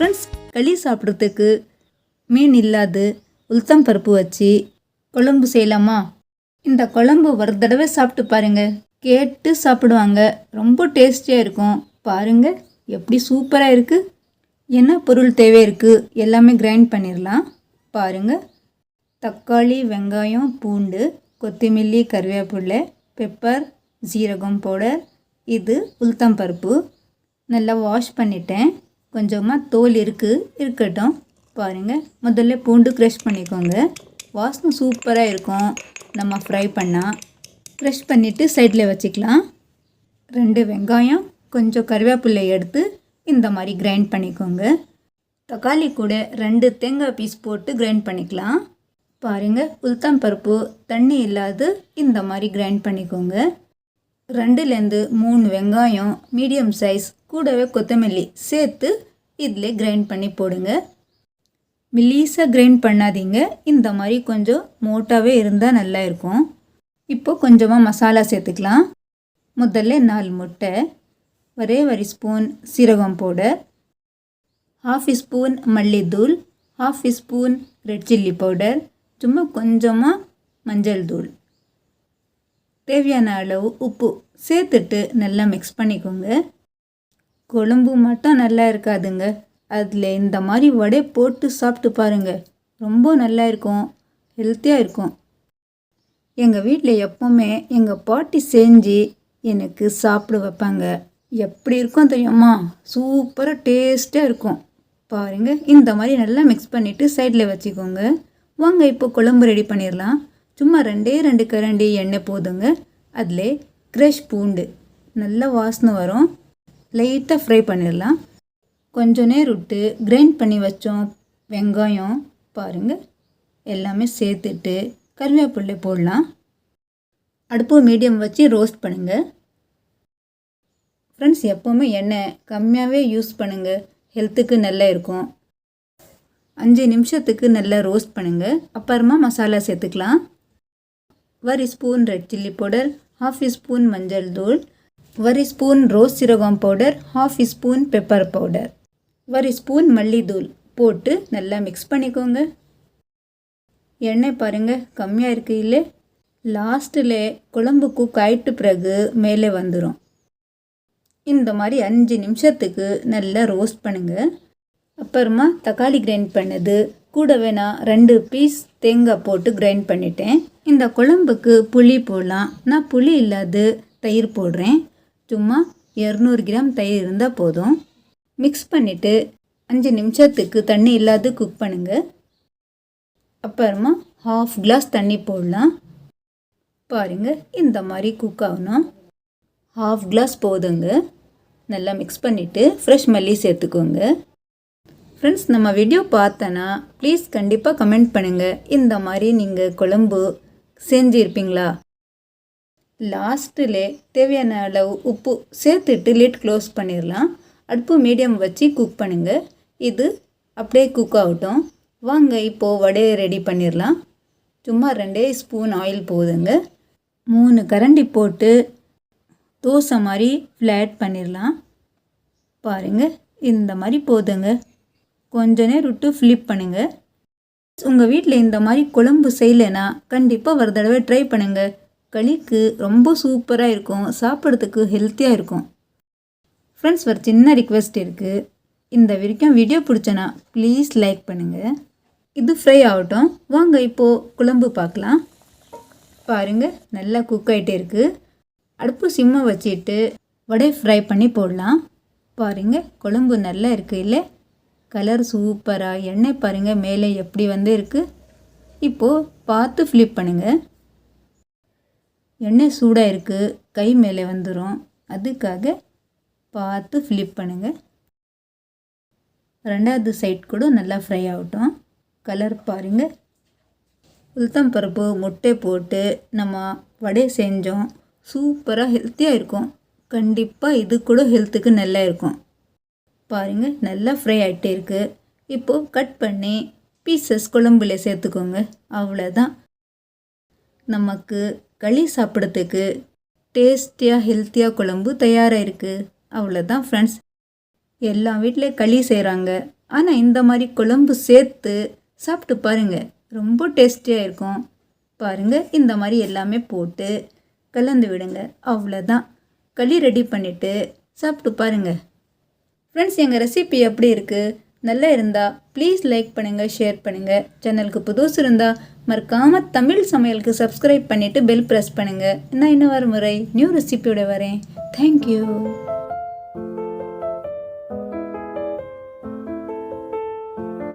Friends களி சாப்பிட்றதுக்கு மீன் இல்லாது உளுத்தம் பருப்பு வச்சு குழம்பு செய்யலாமா? இந்த குழம்பு ஒரு தடவை சாப்பிட்டு பாருங்கள் கேட்டு சாப்பிடுவாங்க. ரொம்ப டேஸ்டியாக இருக்கும். பாருங்கள் எப்படி சூப்பராக இருக்குது என்ன பொருள் தேவை இருக்குது எல்லாமே கிரைண்ட் பண்ணிடலாம் பாருங்கள் தக்காளி வெங்காயம் பூண்டு கொத்தமல்லி கருவேப்பிலை பெப்பர் ஜீரகம் பவுடர் இது உளுத்தம் பருப்பு. நல்லா வாஷ் பண்ணிட்டேன். கொஞ்சமாக தோல் இருக்குது இருக்கட்டும். பாருங்கள் முதல்ல பூண்டு க்ரஷ் பண்ணிக்கோங்க. வாசனை சூப்பராக இருக்கும். நம்ம ஃப்ரை பண்ணால் க்ரஷ் பண்ணிவிட்டு சைடில் வச்சுக்கலாம். ரெண்டு வெங்காயம் கொஞ்சம் கருவேப்பிலை எடுத்து இந்த மாதிரி கிரைண்ட் பண்ணிக்கோங்க. தக்காளி கூட ரெண்டு தேங்காய் பீஸ் போட்டு கிரைண்ட் பண்ணிக்கலாம். பாருங்கள் உளுத்தம் பருப்பு தண்ணி இல்லாது இந்த மாதிரி கிரைண்ட் பண்ணிக்கோங்க. ரெண்டுலேருந்து மூணு வெங்காயம் மீடியம் சைஸ் கூடவே கொத்தமல்லி சேர்த்து இதில் கிரைண்ட் பண்ணி போடுங்க. மெல்லீஸாக கிரைண்ட் பண்ணாதீங்க. இந்த மாதிரி கொஞ்சம் மோட்டாவே இருந்தால் நல்லா இருக்கும். இப்போ கொஞ்சமாக மசாலா சேர்த்துக்கலாம். முதல்ல நாலு முட்டை ஒரே ஒரு ஸ்பூன் சீரகம் பவுடர் ஹாஃப் ஸ்பூன் மல்லித்தூள் half spoon red chilli powder சும்மா கொஞ்சமாக மஞ்சள் தூள். தேவையான அளவு உப்பு சேர்த்துட்டு நல்லா மிக்ஸ் பண்ணிக்கோங்க. குழம்பு மட்டும் நல்லா இருக்காதுங்க. அதில் இந்த மாதிரி வடை போட்டு சாப்பிட்டு பாருங்க. ரொம்ப நல்லா இருக்கும். ஹெல்த்தியாக இருக்கும். எங்கள் வீட்டில் எப்போவுமே எங்கள் பாட்டி செஞ்சு எனக்கு சாப்பிட வைப்பாங்க. எப்படி இருக்கும் தெரியுமா? சூப்பராக டேஸ்ட்டாக இருக்கும். பாருங்கள் இந்த மாதிரி நல்லா மிக்ஸ் பண்ணிவிட்டு சைடில் வச்சுக்கோங்க. வாங்க இப்போ குழம்பு ரெடி பண்ணிடலாம். சும்மா ரெண்டே ரெண்டு கரண்டி எண்ணெய் போதுங்க. அதில் க்ரெஷ் பூண்டு. நல்ல வாசனை வரும். லைட்டாக ஃப்ரை பண்ணிடலாம். கொஞ்ச நேரம் விட்டு கிரைண்ட் பண்ணி வச்சோம் வெங்காயம் பாருங்கள் எல்லாமே சேர்த்துட்டு கருவேப்பிள்ளை போடலாம். அடுப்பு மீடியம் வச்சு ரோஸ்ட் பண்ணுங்கள் ஃப்ரெண்ட்ஸ் எப்போவுமே எண்ணெய் கம்மியாகவே யூஸ் பண்ணுங்கள் ஹெல்த்துக்கு நல்லா இருக்கும். அஞ்சு நிமிஷத்துக்கு நல்லா ரோஸ்ட் பண்ணுங்கள் அப்புறமா மசாலா சேர்த்துக்கலாம். ஒரு spoon red chilli powder half spoon மஞ்சள் தூள் ஒரு ஸ்பூன் ரோஸ் சீரகம் powder half spoon pepper powder. ஒரு ஸ்பூன் மல்லித்தூள் போட்டு நல்லா மிக்ஸ் பண்ணிக்கோங்க. எண்ணெய் பாருங்கள் கம்மியாக இருக்கு இல்லை? லாஸ்ட்டில் குழம்பு குக் ஆயிட்டு பிறகு மேலே வந்துடும் இந்த மாதிரி அஞ்சு நிமிஷத்துக்கு நல்லா ரோஸ்ட் பண்ணுங்கள் அப்புறமா தக்காளி கிரைண்ட் பண்ணது கூட நான் ரெண்டு பீஸ் தேங்காய் போட்டு கிரைண்ட் பண்ணிட்டேன். இந்த குழம்புக்கு புளி போடலாம். நான் புளி இல்லாது தயிர் போடுறேன். சும்மா இரநூறு கிராம் தயிர் இருந்தால் போதும். மிக்ஸ் பண்ணிவிட்டு அஞ்சு நிமிஷத்துக்கு தண்ணி இல்லாது குக் பண்ணுங்கள் அப்புறமா ஹாஃப் கிளாஸ் தண்ணி போடலாம். பாருங்கள் இந்த மாதிரி குக் ஆகணும். ஹாஃப் கிளாஸ் போதுங்க. நல்லா மிக்ஸ் பண்ணிவிட்டு ஃப்ரெஷ் மல்லி சேர்த்துக்கோங்க. ஃப்ரெண்ட்ஸ் நம்ம வீடியோ பார்த்தனா ப்ளீஸ் கண்டிப்பாக கமெண்ட் பண்ணுங்கள் இந்த மாதிரி நீங்கள் குழம்பு செஞ்சுருப்பீங்களா? லாஸ்ட்டில் தேவையான அளவு உப்பு சேர்த்துட்டு லிட் க்ளோஸ் பண்ணிடலாம் அடுப்பு மீடியம் வச்சு குக் பண்ணுங்கள் இது அப்படியே குக் ஆகட்டும். வாங்க இப்போது வடையை ரெடி பண்ணிடலாம் சும்மா ரெண்டே ஸ்பூன் ஆயில் போதுங்க. மூணு கரண்டி போட்டு தோசை மாதிரி ஃப்ளாட் பண்ணிடலாம் பாருங்கள் இந்த மாதிரி போதுங்க. கொஞ்ச நேரம் விட்டு ஃப்ளிப் பண்ணுங்கள் உங்கள் வீட்டில் இந்த மாதிரி குழம்பு செய்யலைன்னா கண்டிப்பாக ஒரு தடவை ட்ரை பண்ணுங்கள் களிக்கு ரொம்ப சூப்பராக இருக்கும். சாப்பிட்றதுக்கு ஹெல்த்தியாக இருக்கும். ஃப்ரெண்ட்ஸ் ஒரு சின்ன ரிக்வெஸ்ட் இருக்குது இந்த வரைக்கும் வீடியோ பிடிச்சனா ப்ளீஸ் லைக் பண்ணுங்கள் இது ஃப்ரை ஆகட்டும். வாங்க இப்போது குழம்பு பார்க்கலாம். பாருங்கள் நல்லா குக் ஆகிட்டே இருக்குது அடுப்பு சிம்மை வச்சுட்டு வடை ஃப்ரை பண்ணி போடலாம். பாருங்கள் குழம்பு நல்லா இருக்குது இல்லை? கலர் சூப்பராக எண்ணெய் பாருங்கள் மேலே எப்படி வந்து இருக்குது இப்போது பார்த்து ஃப்ளிப் பண்ணுங்கள் எண்ணெய் சூடாக இருக்குது கை மேலே வந்துடும் அதுக்காக பார்த்து ஃப்ளிப் பண்ணுங்கள் ரெண்டாவது சைட் கூட நல்லா ஃப்ரை ஆகட்டும். கலர் பாருங்கள் உளுத்தம் பருப்பு முட்டை போட்டு நம்ம வடை செஞ்சோம். சூப்பராக ஹெல்த்தியாக இருக்கும். கண்டிப்பாக இது கூட ஹெல்த்துக்கு நல்லா இருக்கும். பாருங்கள் நல்லா ஃப்ரை ஆகிட்டே இருக்குது இப்போது கட் பண்ணி பீசஸ் குழம்புல சேர்த்துக்கோங்க. அவ்வளோதான் நமக்கு களி சாப்பிட்றதுக்கு டேஸ்டியாக ஹெல்த்தியாக குழம்பு தயாராக இருக்குது அவ்வளோதான் ஃப்ரெண்ட்ஸ் எல்லா வீட்டிலையும் களி செய்கிறாங்க ஆனால் இந்த மாதிரி குழம்பு சேர்த்து சாப்பிட்டு பாருங்கள் ரொம்ப டேஸ்டியாக இருக்கும். பாருங்கள் இந்த மாதிரி எல்லாமே போட்டு கலந்து விடுங்க. அவ்வளோதான் களி ரெடி பண்ணிவிட்டு சாப்பிட்டு பாருங்கள் ஃப்ரெண்ட்ஸ் எங்கள் ரெசிபி எப்படி இருக்குது நல்லா இருந்தால் ப்ளீஸ் லைக் பண்ணுங்கள் ஷேர் பண்ணுங்கள் சேனலுக்கு புதுசு இருந்தால் மறக்காமல் தமிழ் சமையலுக்கு சப்ஸ்கிரைப் பண்ணிவிட்டு பெல் ப்ரெஸ் பண்ணுங்கள் நான் இன்னும் வர முறை நியூ ரெசிபியோட வரேன். தேங்க்யூ